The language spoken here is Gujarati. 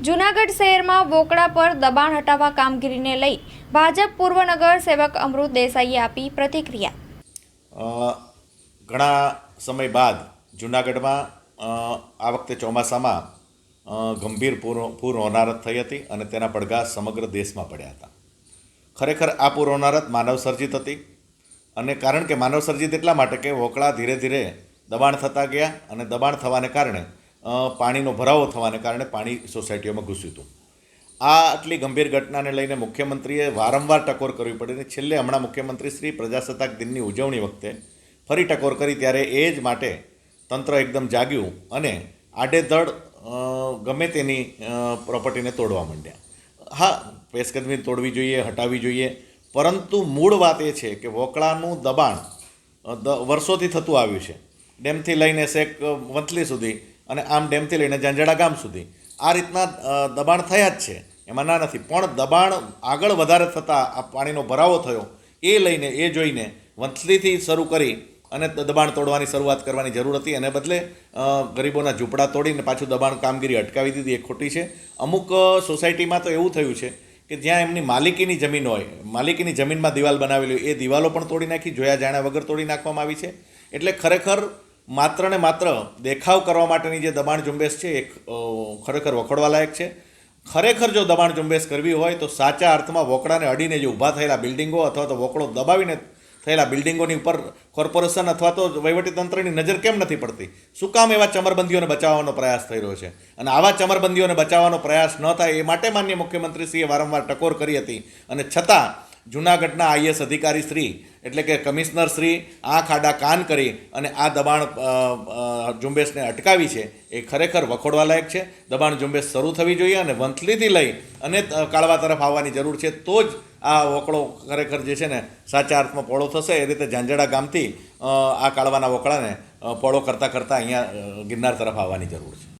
જૂનાગઢ શહેરમાં વોકડા પર દબાણ હટાવવા કામગીરીને લઈ ભાજપ પૂર્વ નગર સેવક અમૃત દેસાઈએ આપી પ્રતિક્રિયા. ઘણા સમય બાદ જૂનાગઢમાં આ વખતે ચોમાસામાં ગંભીર પૂર હોનારત થઈ હતી અને તેના પડઘા સમગ્ર દેશમાં પડ્યા હતા. ખરેખર આ પૂર હોનારત માનવસર્જિત હતી અને કારણ કે માનવસર્જિત એટલા માટે કે વોકળા ધીરે ધીરે દબાણ થતા ગયા અને દબાણ થવાને કારણે પાણીનો ભરાવો થવાને કારણે પાણી સોસાયટીઓમાં ઘૂસ્યું હતું. આ આટલી ગંભીર ઘટનાને લઈને મુખ્યમંત્રીએ વારંવાર ટકોર કરવી પડી અને છેલ્લે હમણાં મુખ્યમંત્રી શ્રી પ્રજાસત્તાક દિનની ઉજવણી વખતે ફરી ટકોર કરી ત્યારે એ જ માટે તંત્ર એકદમ જાગ્યું અને આડેધડ ગમે તેની પ્રોપર્ટીને તોડવા માંડ્યા. હા, પેશકદમી તોડવી જોઈએ, હટાવવી જોઈએ, પરંતુ મૂળ વાત એ છે કે વોકળાનું દબાણ વર્ષોથી થતું આવ્યું છે. ડેમથી લઈને શેક વંથલી સુધી અને આમ ડેમથી લઈને જાંજડા ગામ સુધી. આ રીતના દબાણ થયા જ છે. એમાં ના નથી. પણ દબાણ આગળ વધારે થતાં આ પાણીનો ભરાવો થયો, એ લઈને, એ જોઈને વંથલીથી શરૂ કરી અને દબાણ તોડવાની શરૂઆત કરવાની જરૂર હતી. એને બદલે ગરીબોના ઝૂંપડા તોડીને પાછું દબાણ કામગીરી અટકાવી દીધી. એ ખોટી છે. અમુક સોસાયટીમાં તો એવું થયું છે કે જ્યાં એમની માલિકીની જમીન હોય, માલિકીની જમીનમાં દિવાલ બનાવેલી હોય, એ દિવાલો પણ તોડી નાખી જોયા જાણ્યા વગર તોડી નાખવામાં આવી છે. એટલે ખરેખર માત્ર ને માત્ર દેખાવ કરવા માટેની જે દબાણ ઝુંબેશ છે એ ખરેખર વખોડવાલાયક છે. ખરેખર જો દબાણ ઝુંબેશ કરવી હોય, તો સાચા અર્થમાં વોકડાને અડીને જે ઊભા થયેલા બિલ્ડિંગો અથવા તો વોકડો દબાવીને થયેલા બિલ્ડિંગોની ઉપર કોર્પોરેશન અથવા તો વહીવટીતંત્રની નજર કેમ નથી પડતી? શું કામ એવા ચમરબંધીઓને બચાવવાનો પ્રયાસ થઈ રહ્યો છે? અને આવા ચમરબંધીઓને બચાવવાનો પ્રયાસ ન થાય એ માટે માન્ય મુખ્યમંત્રીશ્રીએ વારંવાર ટકોર કરી હતી. અને છતાં જૂનાગઢના આઈએસ અધિકારી શ્રી એટલે કે કમિશનર શ્રી આંખ આડા કાન કરી અને આ દબાણ ઝુંબેશને અટકાવી છે, એ ખરેખર વખોડવા લાયક છે. દબાણ ઝુંબેશ શરૂ થવી જોઈએ અને વંથલીથી લઈ અને કાળવા તરફ આવવાની જરૂર છે. તો જ આ વકળો ખરેખર જે છે ને, સાચા અર્થમાં પોળો થશે. એ રીતે ઝાંઝડા ગામથી આ કાળવાના વકળાને પોળો કરતાં કરતાં અહીંયા ગિરનાર તરફ આવવાની જરૂર છે.